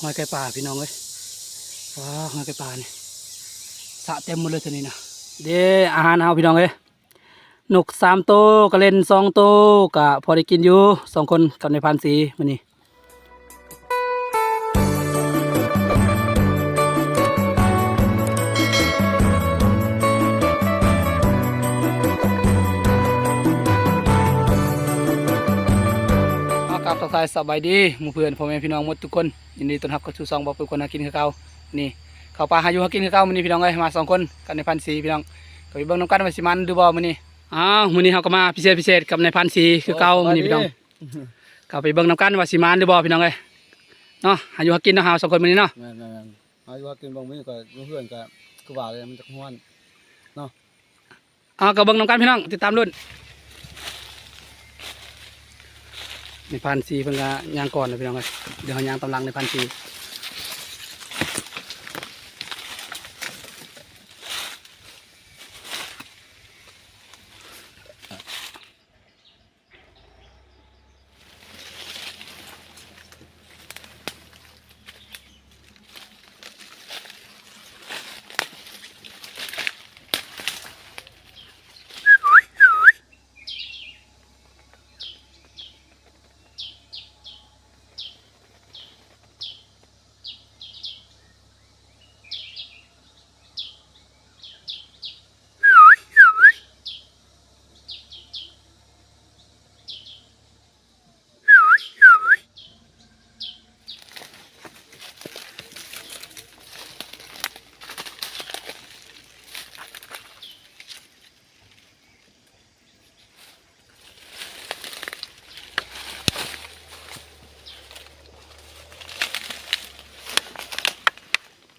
หอยไก่ป่าพี่น้องเอ้ยว้าวหอยไก่ป่านี่สะเต็มหมดเลยทีนี้นะเด้อาหารเอาพี่น้องเอ้ยนกสามโตวกระเล่นสองโตวกะพอได้กินอยู่สองคนกับในพันสีมันนี่ ทักทายสบายดีหมู่เพื่อนพ่อแม่พี่น้องหมดทุกคนยินดีต้อนรับเข้าสู่ซองบอกเพื่อนคนหากินคือเก่านี่เข้าป่าหาอยู่หากินคือเก่ามื้อนี้พี่น้องเอ้ยมาสองคนกันในพันสีพี่น้องก็ไปเบิ่งน้ำกันว่าสิมันหรือบ่มื้อนี้อ้าวมื้อนี้เฮาก็มาพิเศษพิเศษกับในพันสีคือเก่ามื้อนี้พี่น้องก็ไปเบิ่งน้ำกันว่าสิมานหรือบ่พี่น้องเอ้ยเนาะหาอยู่หากินเนาะหาสองคนมื้อนี้เนาะแม่นแม่นแม่นเอาอยู่ว่ากินบางมื้อก็เพื่อนก็คือว่าเลยมันจะฮ้อนเอาก็เบิ่งน้ำกันพี่น้องติดตามรุ่น ในพันซีเพิ่งก็ยางก่อนนะพี่น้องเอ้ยเดี๋ยวเฮายางตำลังในพันซี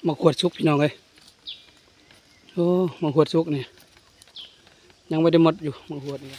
มาขวดซุกพี่น้องเลยโอ้มาขวดซุกนี่ยังไม่ได้หมดอยู่มาขวดนี่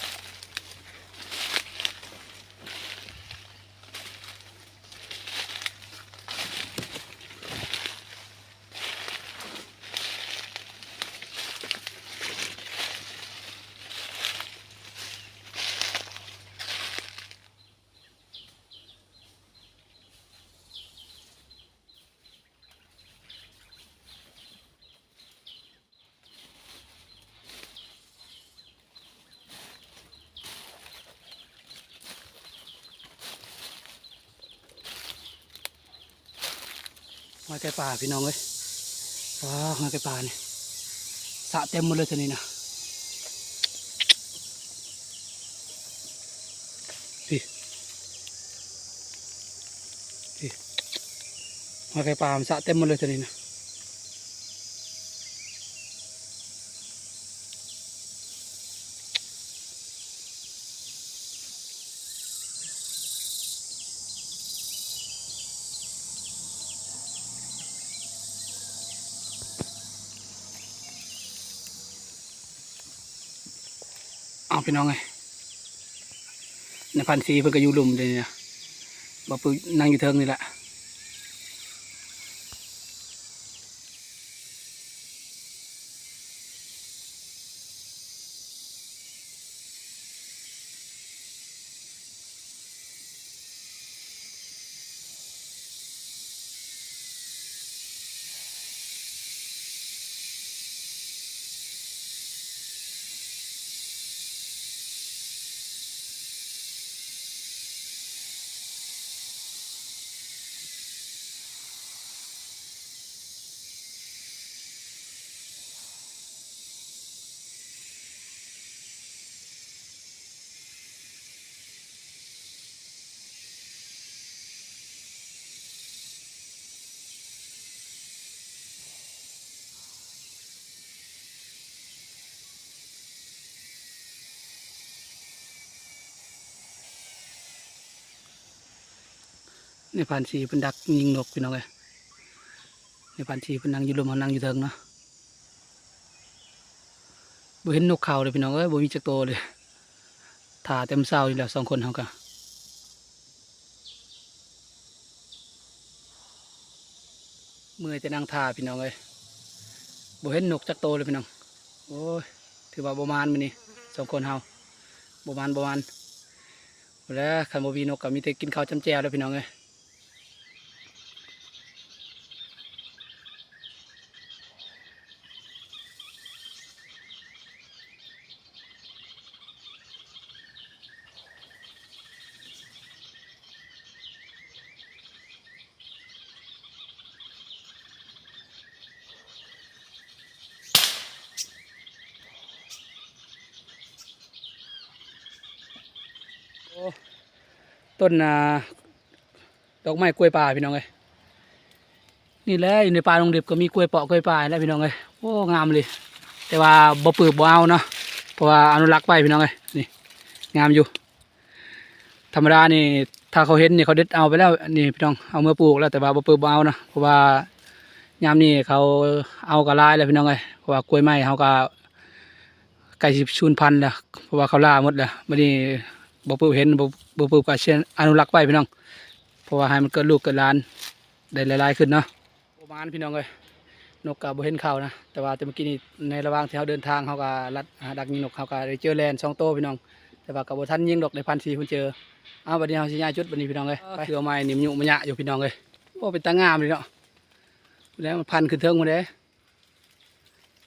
มาไก่ป่าพี่น้องเลยว้าวหอยไก่ป่าเนี่ยสะเต็มหมดเลยทีนี้นะพี่พี่มาไก่ป่ามันสะเต็มหมดเลยทีนี้นะ พี่น้องไงในพันสีเพิ่นก็อยู่ลุมเลยเนี่ยบ่ปึกนั่งอยู่เทิงนี่แหละ ในพันสีเพิ่นดักยิงนกพี่น้องไงในพันสีเพิ่นนั่งอยู่ลมเขานั่งอยู่เทิงเนาะบ่เห็นนกเขาเลยพี่น้องเอ้ยบ่มีจักโตวเลยถ่าเต็มเศร้าอยู่แล้วสองคนเขาก็เมื่อยแต่นั่งท่าพี่น้องเอ้ยบ่เห็นนกจักโตวเลยพี่น้องโอ้ยถือว่าบ่มานมื้อนี้สองคนเฮาบ่มานบ่มานแล้วคันบ่มีนกก็มีแต่กินข้าวจำแจวแล้วพี่น้องเอ้ย ต้นดอกไม้กล้วยป่าพี่น้องเอ้ยนี่แหละอยู่ในป่าดงดิบก็มีกล้วยเปาะกล้วยป่าแล้วพี่น้องเอ้ยโอ้งามเลย แต่ว่าบ่ปลูกบ่เอาเนาะเพราะว่าอนุรักษ์ไว้พี่น้องเอ้ยนี่งามอยู่ ธรรมดานี่ถ้าเขาเห็นนี่เขาเด็ดเอาไปแล้วนี่พี่น้องเอาเมาปลูกแล้วแต่ว่าบ่ปลูกบ่เอานะเพราะว่ายามนี้เขาเอากระลายแล้วพี่น้องเอ้ยเพราะว่ากล้วยไม้เขาก็ใกล้สิสูญพันธุ์แล้วเพราะว่าเขาล่าหมดแล้วบัดนี้ บ่ปลูกเห็นบ่บ่ปลูกก็เช่นอนุรักษ์ไว้พี่น้อง เพราะว่าให้มันเกิดลูกเกิดหลานได้หลายๆขึ้นเนาะประมาณพี่น้องเอ้ยนกก็บ่เห็นเขานะ แต่ว่าแต่เมื่อกี้นี้ในระหว่างที่เขาเดินทางเขาก็ลัดหาดักยิงนกเขาก็ได้เจอแลนสองโตวพี่น้อง แต่ว่ากับบ่ทันยิงดอกในพันสีเพิ่นเจอเอาบัดนี้เฮาสิย้ายจุดบัดนี้พี่น้องเอ้ยไปคือเอาไม้นิ่มยุมะยะอยู่พี่น้องเอ้ยโอ้เป็นตางามเลยเนาะแล้วมันพันขึ้นเทิงหมาเด้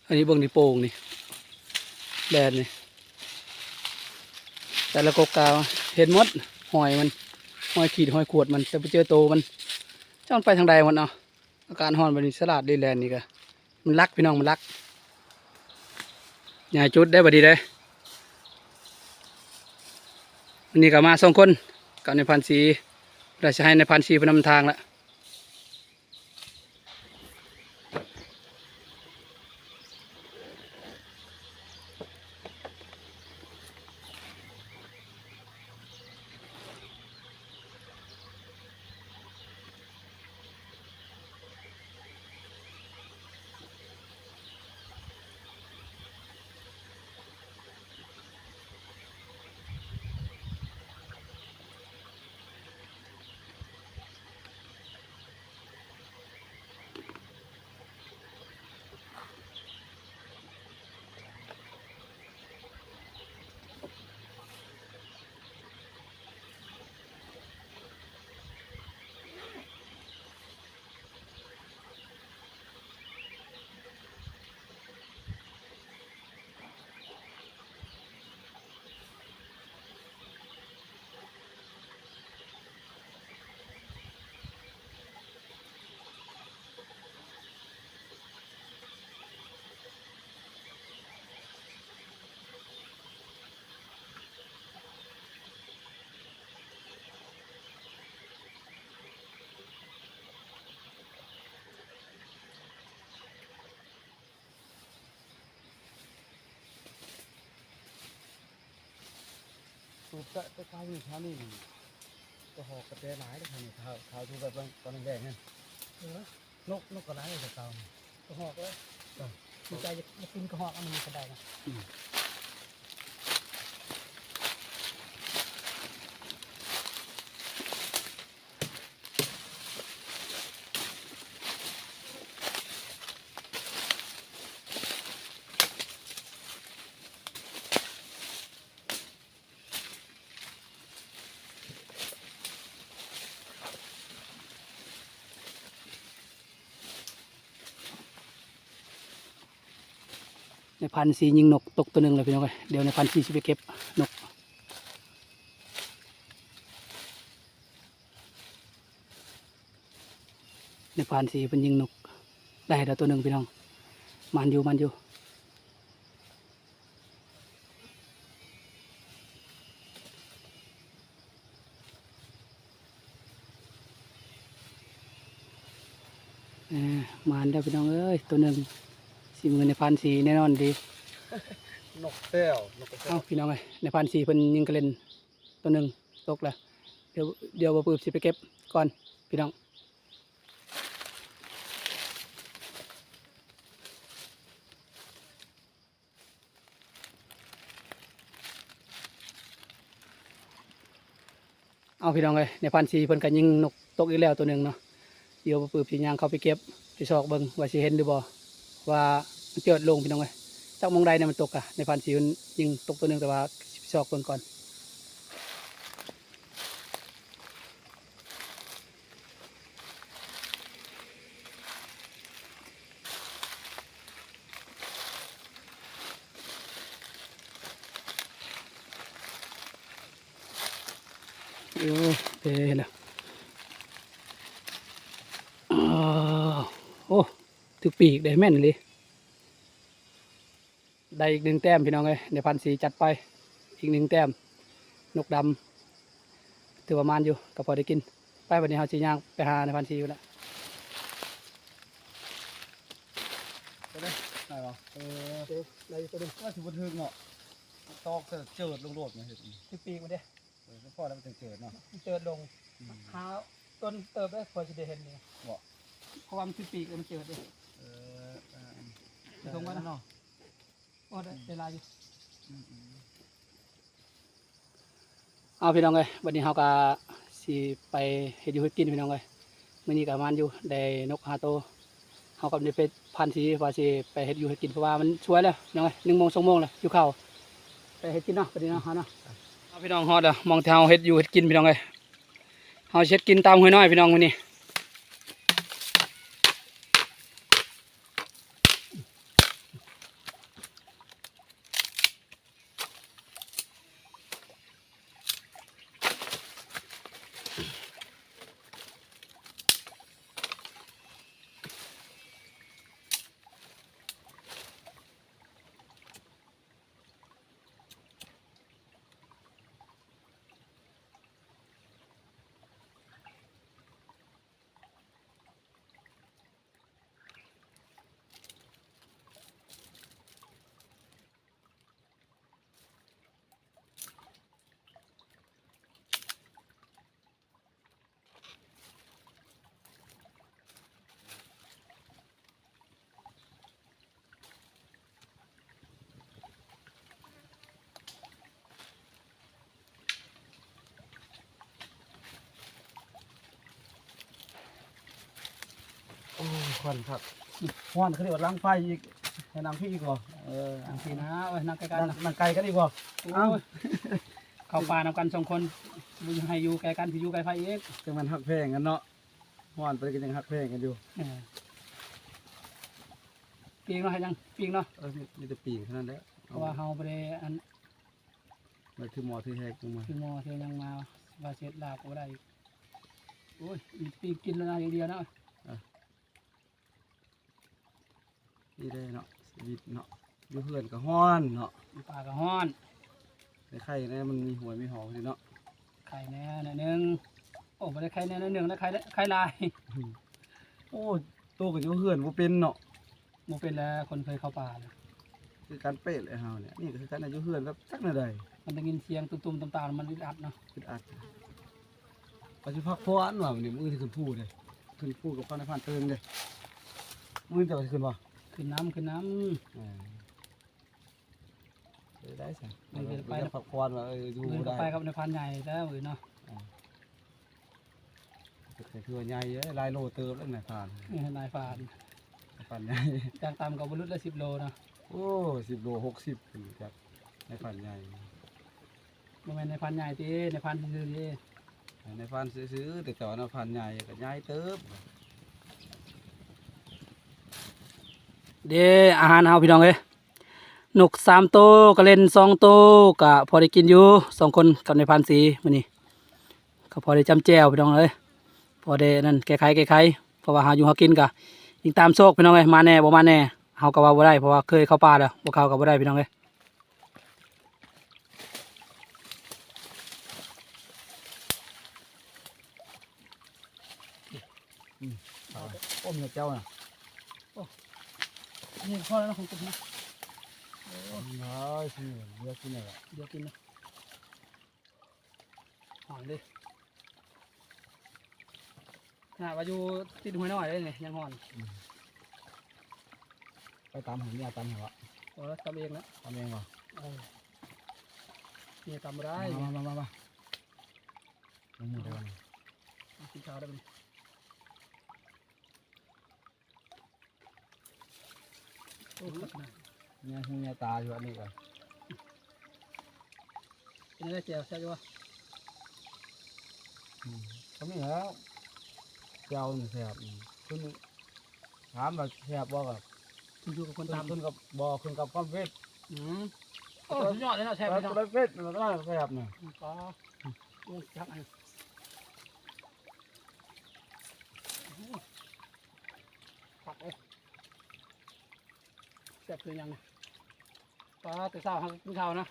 อันนี้เบิ่งนี่โป่งนี่แดนนี่ แต่ละกกกาวเห็นหมดหอยมันหอยขีดหอยขวดมันแต่ไปเจอโตมันจ้ามันไปทางใดมันเนาะอาการฮ้อนบัดนี้สลัดดีแลนนี่ก็มันรักพี่น้องมันรักย้ายจุดได้บดนี้เด้วันนี้ก็มาสองคนกับในพันสีเราจะให้ในพันสีพนนำทางละ สูบจะจะเข้านี่เช้านี่ก็หอกกระแตหลายเลยครับนี่ข้าวข้าวทุกแบบตอนแรกเนี่ยนกนกกระไรจะเก่ากระหอกเลยดีใจจะกินกระหอกอันนี้ก็ได้นะ ในพันสียิงนกตกตัวหนึ่งเลยพี่น้องเเดี๋ยวในพันสีจะไปเก็บนกในพันสีเป็นยิงนกได้แล้วตัวหนึ่งพี่น้องมันอยู่มันอยู่มันได้วพี่น้องเอ้ยตัวหนึ่ง สีมือในพันสีแน่นอนดีนกแก้วนกกระแตเอาพี่น้องไงในพันสี่เพิ่นยิงกระเล่นตัวหนึ่งตกแล้วเดี๋ยวเดี๋ยวบ่ปืบสิไปเก็บก่อนพี่น้องเอาพี่น้องเลยในพันสี่เพิ่นก็ยิงนกตกอีกแล้วตัวหนึ่งเนาะเดี๋ยวบ่ปืบสิย่างเข้าไปเก็บไปซอกเบิ่งว่าสิเห็นหรือบ่ว่า มันเจิดลงพี่น้องเลยจากมองใดเนี่ยมันตกอะในพันสีมันยิงตกตัวหนึ่งแต่ว่าชอกคนก่อนโอ้เฮ้ยนะอ้าโอ้ถึกปีกได้แม่นเลย ได้อีกหนึ่งแต้มพี่น้องเอ้ยในพันสีจัดไปอีกหนึ่งแต้ม นกดถือว่ามานอยู่ก็พอได้กิน ไปวันนี้เฮาสิย่างไปหาในพันซีอยู่แล้วไปเลยได้ป่ะเออเดี๋ยวได้ตัวนึงว่าสิบนทึกเนาะตอกจะเจิดลงโลดมาเห็ดที่ปีกมันเด้เออพ่อแล้วมันจะเจิดเนาะเจอลงหาต้นเติบได้พอสิได้เห็นนี่บ่เพราะว่ามันที่ปีกมันเจอเด้เออเอออยู่ตรงนั้นเนาะ โอ้ได้เวลาอยู่อืมอืมเอาพี่น้องเอ้ยวันนี้เฮาก็สิไปเฮ็ดอยู่เฮ็ดกินพี่น้องเอ้ยมื้อนี้ก็มานอยู่ได้นกหาโตวเฮาก็ได้ไปพันสีว่าสิไปเฮ็ดอยู่เฮ็ดกินเพราะว่ามันสวยแล้วพี่น้องเอ้ย1โมง2โมงแล้วอยู่ข้าวไปเฮ็ดกินเนาะไปดีเนาะเฮาเนาะเอาพี่น้องฮอดแล้วมองที่เฮาเฮ็ดอยู่เฮ็ดกินพี่น้องเอ้ยเฮาสิเฮ็ดกินตามห้วยน้อยพี่น้องมื้อนี้ ควันครับควันเขาเรียกว่าล้างไฟอีกให้นำพี่อีกบ่เอออัอันนที่ที่นะนะไว้นั่งใกล้กักันนนะนั่งไกลกันอีกบ่เอ้าเข้าป่านำกันสองคนบุญให้อยู่ใกล้กันพี่อยู่ใกล้ไฟเอกจังมันหักแพงกันเนาะหวานไปกันยังหักแพงกันอยู่เออปีกเนาะให้ยังปีกเนาะเออมีมีแต่ปีกเท่านั้นแหละเพราะว่าเฮาบ่ได้อันมาที่หมอที่แหกลงมาคือหมอเทยังมาว่าเสร็จลาบก็บ่ได้อีกโอ้ยมีปีกกินแล้วนะอย่างเดียวนะ นี่ได้เนาะชีวิตเนาะอยู่เพื่อนก็ฮ้อนเนาะปลาก็ฮ้อนในไข่เนี่ยมันมีหัวมีหอกเลยเนาะไข่แหน่หน่อยหนึงโอ้บ่ได้ไข่แหน่หน่อยหนึงนะไข่ละไข่ลายโอ้ตัวก็อยู่เพื่อนบ่เป็นเนาะบ่เป็นแล้วคนเคยเข้าป่าเลยคือการเป๊ะเลยเฮาเนี่ยนี่ก็คือการอายุเพื่อนแบบจักหน่อยใดมันได้ยินเสียงตุ้มๆต่ำๆมันอึดอัดเนาะคิดอัดปัจจุบันพออันว่ามันนี่มือที่ขึ้นพูดเลยขึ้นพูดกับข้าวในผ่านเติมเลยมือจะไปขึ้นบ่ ขึ้นน้ำขึ้นน้ำ อ่าเออได้สิไม่เกินไปเราจะพักผ่อนว่าเอออยู่เดินได้เข้าไปกับในพันใหญ่แล้วอื่นเนาะแต่คือว่าใหญ่เอ้ยหลายโลเติมแล้วไหนผ่านนี่นายฟานผ่านใหญ่ จางตามกับบรุษละสิบโลเนาะโอ้สิบโลหกสิบครับในผ่านใหญ่โมเมนในพันใหญ่ตีในพันคือตีในผ่านซื้อๆแต่ก่อนในผ่านใหญ่ก็ใหญ่เติบ เด้อาหารเฮาพี่น้องเอ้ยนกสามโตวก็เล่นสองโตวก็พอได้กินอยู่สองคนกับในพันสีมื้อนี้ก็พอได้จำแจวพี่น้องเอ้ยพอได้นั่นแก้ไขแก้ไขเพราะว่าหาอยู่หากินก็ยิงตามโชคพี่น้องเอ้ยมาแน่บ่มาแน่เฮาก็ว่าบ่ได้เพราะว่าเคยเข้าป่าแล้วบ่เข้าก็บ่ได้พี่น้องเอ้ยโอ้เมียเจ้าน่ะ นี่พอแล้วของผมนะน้อยสิเยอะที่ไหนอะเดี๋ยวกินนะหอนดิขนาดว่าอยู่ติดหัวน้อยเลยเนี่ยยังหอน ไปตามหาเนี่ยตามหาอะโอ้แล้วทำเองแล้วทำเองเหรอเออเนี่ยทำไม่ได้มามามามามาหมูเดียวกินข้าวได้ไหมโอ้ขัดนะ เนี่ยหูเนี่ยตาอยู่อันนี้ก่อนเป็นอะไรเจียวแซ่บอยู่วะก็มีแล้วเจ้าหนึ่งแสบคุณถามว่าแสบบ่กับคุณอยู่กับคนตาตามมขึ้นกับบ่ขึ้นกับความเวทอืมโอ้สุดยอดเลยนะแซ่บแล้เลวยเนาะเวทมันก็ได้แสบเนี่ยก็โอ้ยจักอันผักเลย แซ่บคือยังปลาแต่เช้าเขากินข้าวนะ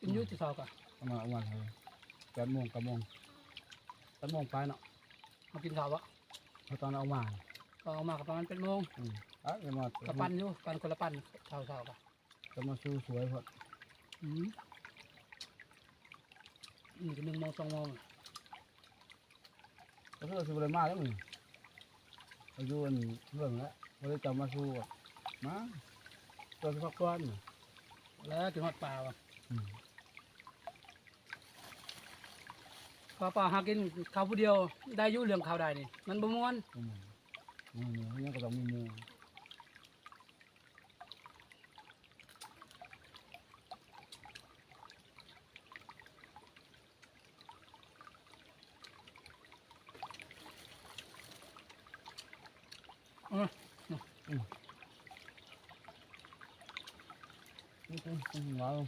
กินอยู่ยุติเช้าก็เอามาเอามาเลยแปดโมงเก้าโมงแปดโมงไปเนาะมากินข้าวบ่พอตอนเอามาก็เอามาก็ประมาณ8:00นอืมอะจะมาก็ปั่นอยู่ปั่นคนละปั่นเช้าเช้าก็จะมาสู้สวยพออืมนี่ก็1:00น2:00นก็คือสิบเลยมาแล้วมึง อายุอันเรื่องแล้วพอได้จะมาสู้อะมาตัวสิพักก่อนน่ะแล้วถึงฮอดป่าว่ะอืม ป่าป่าหากินข้าวผู้เดียวได้อยู่เรื่องข้าวได้นี่มันบ่ม่วนอืมอืมอืมยังก็ต้องมีมืออืม อืมอืมว้าว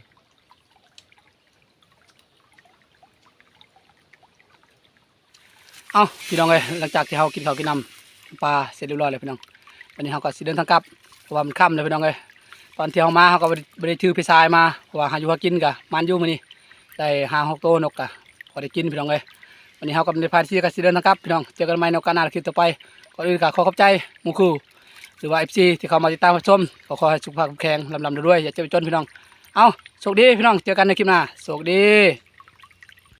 เอาพี่น้องเอ้ยหลังจากที่เฮากินข้าวกินน้ำปลาเสร็จเรียบร้อยแล้วพี่น้องวันนี้เฮาก็สิเดินทางกลับเพราะว่ามันค่ำแล้วพี่น้องเอ้ยตอนที่เฮามาเฮาก็ได้บ่ได้ถือไปทรายมาเพราะว่าหาอยู่หากินกะมันอยู่มื้อนี้ได้หาหกโตวนกกะพอได้กินพี่น้องเอ้ยวันนี้เฮากับในพานซีก็สิเดินทางกลับพี่น้องเจอกันใหม่ในโอกาสหน้าคลิปต่อไปก่อนอื่นก็ขอขอบใจหมู่คู่ รือว่า FC ที่เขามาติดตามมาชมขอขอให้สุขภาพแข็งแรงลำๆรวยอย่าเจ็บจนพี่น้อง เอ้าโชคดีพี่น้องเจอกันในคลิปหน้าโชคดี